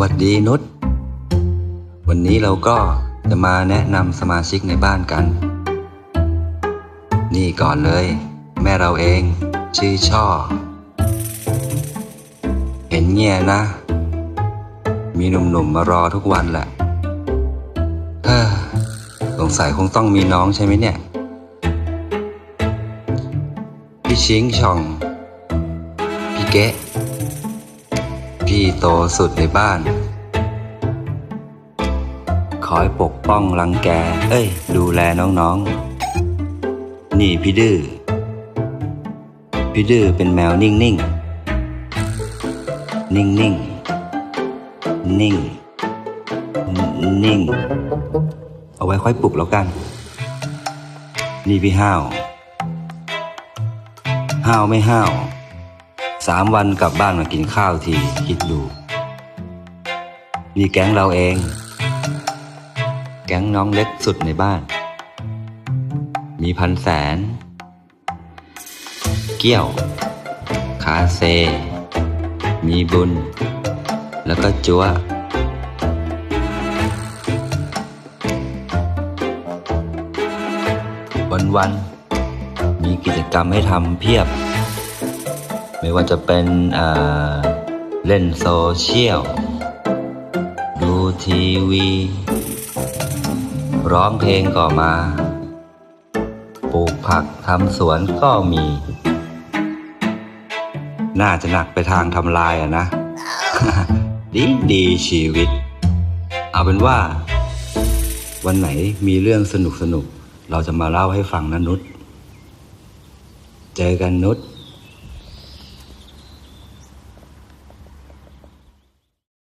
วัสดีนุชวันนี้เราก็จะมาแนะนำสมาชิกในบ้านกัน นี่ก่อนเลย แม่เราเอง ชื่อช่อ เห็นเงี้ยนะ มีหนุ่มๆมารอทุกวันแหละเฮ้อสงสัยคงต้องมีน้องใช่ไหมเนี่ย พี่ชิงช่อง พี่เกะพี่โตสุดในบ้าน คอยปกป้องรังแก เอ้ย ดูแลน้องๆ นี่พี่ดื้อ พี่ดื้อเป็นแมวนิ่งๆ นิ่งนิ่งนิ่ง นิ่ง นิ่ง เอาไว้ค่อยปลุกแล้วกัน นี่พี่ห้าว ห้าวไม่ห้าว สามวันกลับบ้านมากินข้าวทีคิดดูนี่แก๊งเราเอง แก๊งน้องเล็กสุดในบ้าน มีพันแสน เกี้ยว คาเซ มีบุญ แล้วก็จัววันมีกิจกรรมให้ทำเพียบ ไม่ว่าจะเป็นเล่นโซเชียล ดูทีวี ร้องเพลงก็มา ปลูกผักทำสวนก็มี น่าจะหนักไปทางทำลายอะนะ ดีดีชีวิต เอาเป็นว่า วันไหนมีเรื่องสนุกสนุก เราจะมาเล่าให้ฟังนะนุช เจอกันนุช